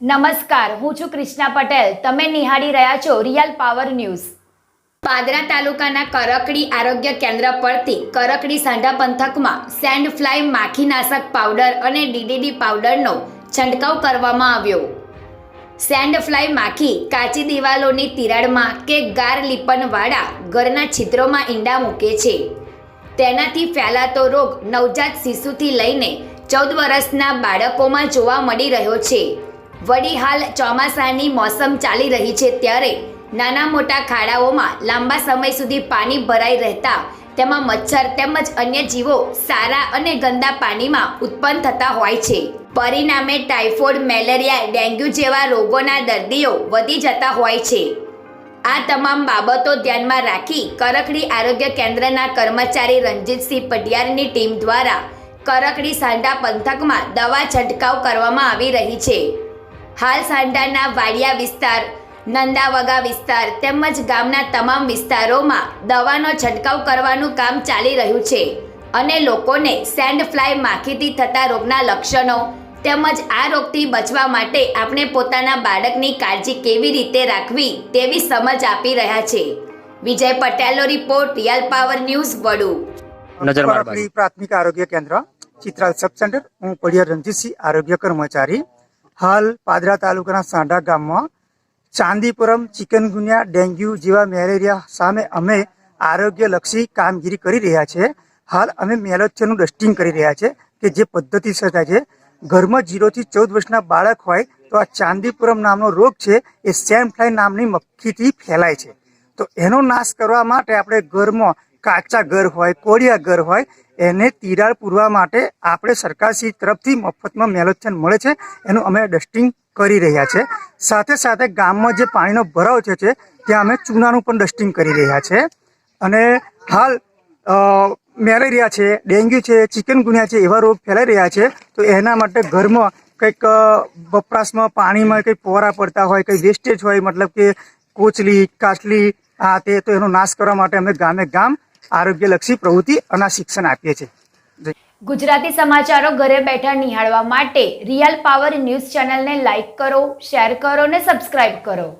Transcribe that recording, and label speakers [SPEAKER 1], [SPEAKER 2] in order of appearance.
[SPEAKER 1] નમસ્કાર, હું છું ક્રિષ્ના પટેલ. તમે નિહાળી રહ્યા છો રિયલ પાવર ન્યૂઝ. પાદરા તાલુકાના કરકડી આરોગ્ય કેન્દ્ર પરથી કરકડી સાંઢા પંથકમાં સેન્ડ ફ્લાય માખીનાશક પાવડર અને ડીડીડી પાવડરનો છંટકાવ કરવામાં આવ્યો. સેન્ડ ફ્લાય માખી કાચી દિવાલોની તિરાડમાં કે ગાર લીપનવાળા ઘરના છિદ્રોમાં ઈંડા મૂકે છે. તેનાથી ફેલાતો રોગ નવજાત શિશુથી લઈને ચૌદ વર્ષના બાળકોમાં જોવા મળી રહ્યો છે. વળી હાલ ચોમાસાની મોસમ ચાલી રહી છે ત્યારે નાના મોટા ખાડાઓમાં લાંબા સમય સુધી પાણી ભરાઈ રહેતા, તેમાં મચ્છર તેમજ અન્ય જીવો સારા અને ગંદા પાણીમાં ઉત્પન્ન થતા હોય છે. પરિણામે ટાઇફોઇડ, મેલેરિયા, ડેન્ગ્યુ જેવા રોગોના દર્દીઓ વધી જતા હોય છે. આ તમામ બાબતો ધ્યાનમાં રાખી કરકડી આરોગ્ય કેન્દ્રના કર્મચારી રણજીતસિંહ પટિયારની ટીમ દ્વારા કરકડી સાંડા પંથકમાં દવા છંટકાવ કરવામાં આવી રહી છે. હાલ સાંઢાના વાડિયા વિસ્તાર નંદાવગા વિસ્તાર તેમજ ગામના તમામ વિસ્તારોમાં દવાનો છંટકાવ કરવાનું કામ ચાલી રહ્યું છે અને લોકોને સેન્ડ ફ્લાય માખીથી થતા રોગના લક્ષણો તેમજ આ રોગથી બચવા માટે આપણે પોતાના બાળકની કાળજી કેવી રીતે રાખવી તેવી સમજ આપી રહ્યા છે. વિજય પટેલનો report real power news Vadu.
[SPEAKER 2] પ્રાથમિક આરોગ્ય કેન્દ્ર ચિત્રાલ સબ સેન્ટર. હું પડિયા રણજીતસિંહ આરોગ્ય કર્મચારી. હાલ પાદરા તાલુકાના સાંઢા ગામમાં ચાંદીપુરમ ચિકનગુનિયા ડેન્ગ્યુ જેવા મેલેરિયા સામે અમે આરોગ્યલક્ષી કામગીરી કરી રહ્યા છે. હાલ અમે મેલોચ્છનું ડસ્ટિંગ કરી રહ્યા છે કે જે પદ્ધતિ થાય છે. ઘરમાં જીરોથી ચૌદ વર્ષના બાળક હોય તો આ ચાંદીપુરમ નામનો રોગ છે એ સેમ ફ્લાય નામની મક્ખીથી ફેલાય છે. તો એનો નાશ કરવા માટે આપણે ઘરમાં કાચા ઘર હોય, કોળિયા ઘર હોય, એને તિરાડ પૂરવા માટે આપણે સરકારશ્રી તરફથી મફતમાં મેલોચ્છન મળે છે. એનું અમે ડસ્ટિંગ કરી રહ્યા છે. સાથે સાથે ગામમાં જે પાણીનો ભરાવ છે, ત્યાં અમે ચૂનાનું પણ ડસ્ટિંગ કરી રહ્યા છે. અને હાલ મેલેરિયા છે, ડેન્ગ્યુ છે, ચિકનગુનિયા છે, એવા રોગ ફેલાઈ રહ્યા છે. તો એના માટે ઘરમાં કંઈક વપરાશમાં પાણીમાં કંઈક પોરા પડતા હોય, કંઈ વેસ્ટેજ હોય, મતલબ કે કોચલી, કાચલી, આ તે, તો એનો નાશ કરવા માટે અમે ગામે ગામ આરોગ્યલક્ષી પ્રવૃત્તિ અને શિક્ષણ આપીએ છીએ.
[SPEAKER 1] ગુજરાતી સમાચારો ઘરે બેઠા નિહાળવા માટે રિયલ પાવર ન્યૂઝ ચેનલને લાઈક કરો, શેર કરો અને સબસ્ક્રાઇબ કરો.